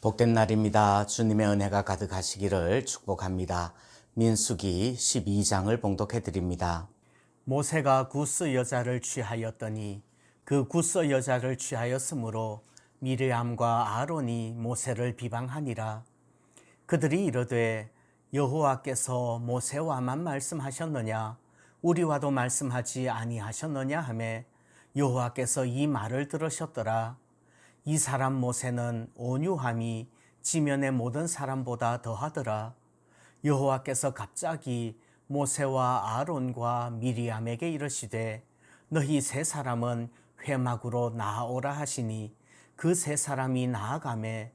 복된 날입니다. 주님의 은혜가 가득하시기를 축복합니다. 민수기 12장을 봉독해 드립니다. 모세가 구스 여자를 취하였더니 그 구스 여자를 취하였으므로 미르암과 아론이 모세를 비방하니라. 그들이 이르되 여호와께서 모세와만 말씀하셨느냐 우리와도 말씀하지 아니하셨느냐 하매 여호와께서 이 말을 들으셨더라. 이 사람 모세는 온유함이 지면의 모든 사람보다 더하더라. 여호와께서 갑자기 모세와 아론과 미리암에게 이르시되 너희 세 사람은 회막으로 나아오라 하시니 그 세 사람이 나아가매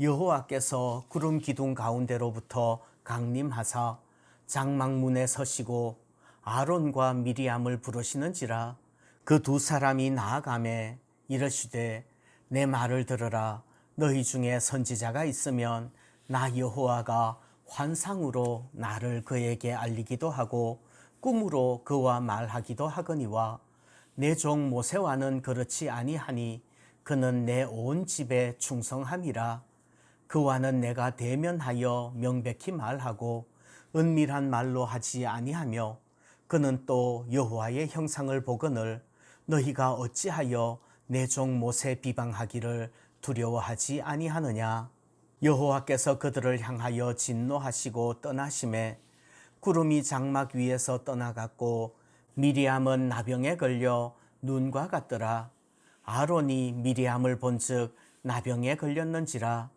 여호와께서 구름 기둥 가운데로부터 강림하사 장막문에 서시고 아론과 미리암을 부르시는지라 그 두 사람이 나아가매 이르시되 내 말을 들으라. 너희 중에 선지자가 있으면 나 여호와가 환상으로 나를 그에게 알리기도 하고 꿈으로 그와 말하기도 하거니와 내 종 모세와는 그렇지 아니하니 그는 내 온 집에 충성함이라. 그와는 내가 대면하여 명백히 말하고 은밀한 말로 하지 아니하며 그는 또 여호와의 형상을 보거늘 너희가 어찌하여 내 종 모세 비방하기를 두려워하지 아니하느냐? 여호와께서 그들을 향하여 진노하시고 떠나심에 구름이 장막 위에서 떠나갔고 미리암은 나병에 걸려 눈과 같더라. 아론이 미리암을 본즉 나병에 걸렸는지라.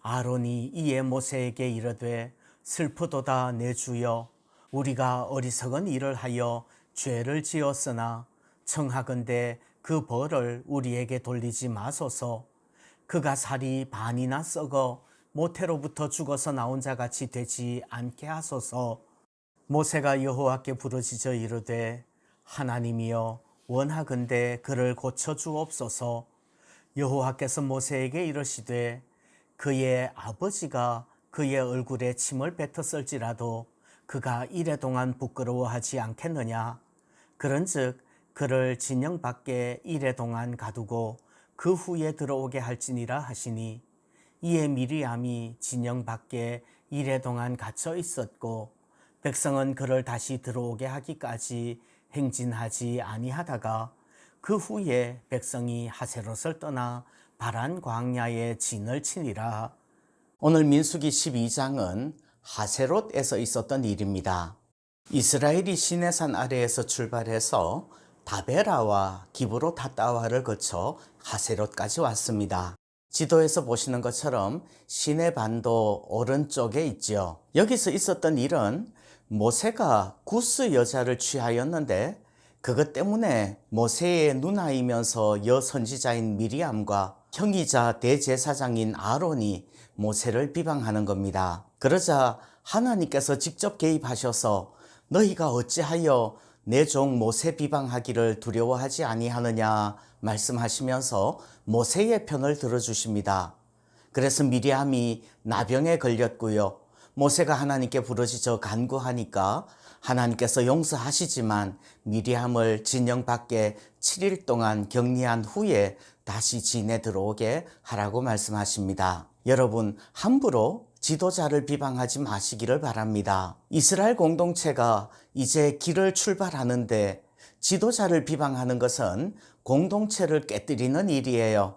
아론이 이에 모세에게 이르되 슬프도다 내 주여 우리가 어리석은 일을 하여 죄를 지었으나 청하건대 그 벌을 우리에게 돌리지 마소서. 그가 살이 반이나 썩어 모태로부터 죽어서 나온 자 같이 되지 않게 하소서. 모세가 여호와께 부르짖어 이르되 하나님이여 원하건대 그를 고쳐 주옵소서. 여호와께서 모세에게 이르시되 그의 아버지가 그의 얼굴에 침을 뱉었을지라도 그가 이래 동안 부끄러워하지 않겠느냐? 그런즉 그를 진영 밖에 이래 동안 가두고 그 후에 들어오게 할지니라 하시니 이에 미리암이 진영 밖에 이래 동안 갇혀 있었고 백성은 그를 다시 들어오게 하기까지 행진하지 아니하다가 그 후에 백성이 하세롯을 떠나 바란 광야에 진을 치니라. 오늘 민수기 12장은 하세롯에서 있었던 일입니다. 이스라엘이 시내산 아래에서 출발해서 다베라와 기브로 타따와를 거쳐 하세롯까지 왔습니다. 지도에서 보시는 것처럼 시내 반도 오른쪽에 있죠. 여기서 있었던 일은 모세가 구스 여자를 취하였는데 그것 때문에 모세의 누나이면서 여선지자인 미리암과 형이자 대제사장인 아론이 모세를 비방하는 겁니다. 그러자 하나님께서 직접 개입하셔서 너희가 어찌하여 내 종 모세 비방하기를 두려워하지 아니하느냐 말씀하시면서 모세의 편을 들어주십니다. 그래서 미리암이 나병에 걸렸고요. 모세가 하나님께 부르짖어 간구하니까 하나님께서 용서하시지만 미리암을 진영 밖에 7일 동안 격리한 후에 다시 진에 들어오게 하라고 말씀하십니다. 여러분 함부로 지도자를 비방하지 마시기를 바랍니다. 이스라엘 공동체가 이제 길을 출발하는데 지도자를 비방하는 것은 공동체를 깨뜨리는 일이에요.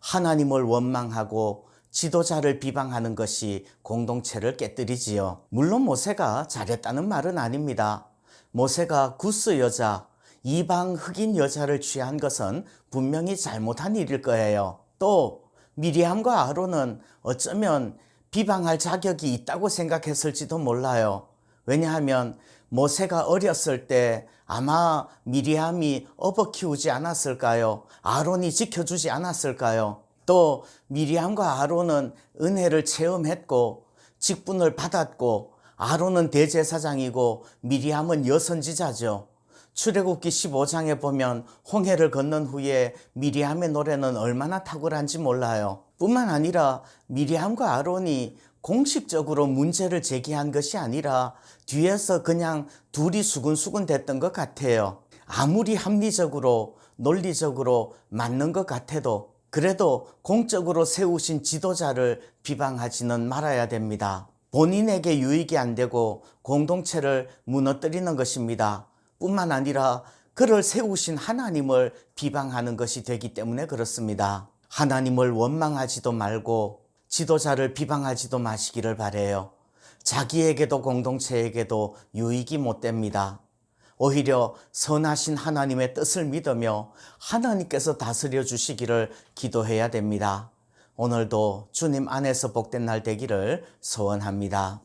하나님을 원망하고 지도자를 비방하는 것이 공동체를 깨뜨리지요. 물론 모세가 잘했다는 말은 아닙니다. 모세가 구스 여자, 이방 흑인 여자를 취한 것은 분명히 잘못한 일일 거예요. 또 미리암과 아론은 어쩌면 비방할 자격이 있다고 생각했을지도 몰라요. 왜냐하면 모세가 어렸을 때 아마 미리암이 업어 키우지 않았을까요? 아론이 지켜주지 않았을까요? 또 미리암과 아론은 은혜를 체험했고 직분을 받았고 아론은 대제사장이고 미리암은 여선지자죠. 출애굽기 15장에 보면 홍해를 건넌 후에 미리암의 노래는 얼마나 탁월한지 몰라요. 뿐만 아니라 미리암과 아론이 공식적으로 문제를 제기한 것이 아니라 뒤에서 그냥 둘이 수근수근 됐던 것 같아요. 아무리 합리적으로 논리적으로 맞는 것 같아도 그래도 공적으로 세우신 지도자를 비방하지는 말아야 됩니다. 본인에게 유익이 안 되고 공동체를 무너뜨리는 것입니다. 뿐만 아니라 그를 세우신 하나님을 비방하는 것이 되기 때문에 그렇습니다. 하나님을 원망하지도 말고 지도자를 비방하지도 마시기를 바래요. 자기에게도 공동체에게도 유익이 못 됩니다. 오히려 선하신 하나님의 뜻을 믿으며 하나님께서 다스려 주시기를 기도해야 됩니다. 오늘도 주님 안에서 복된 날 되기를 소원합니다.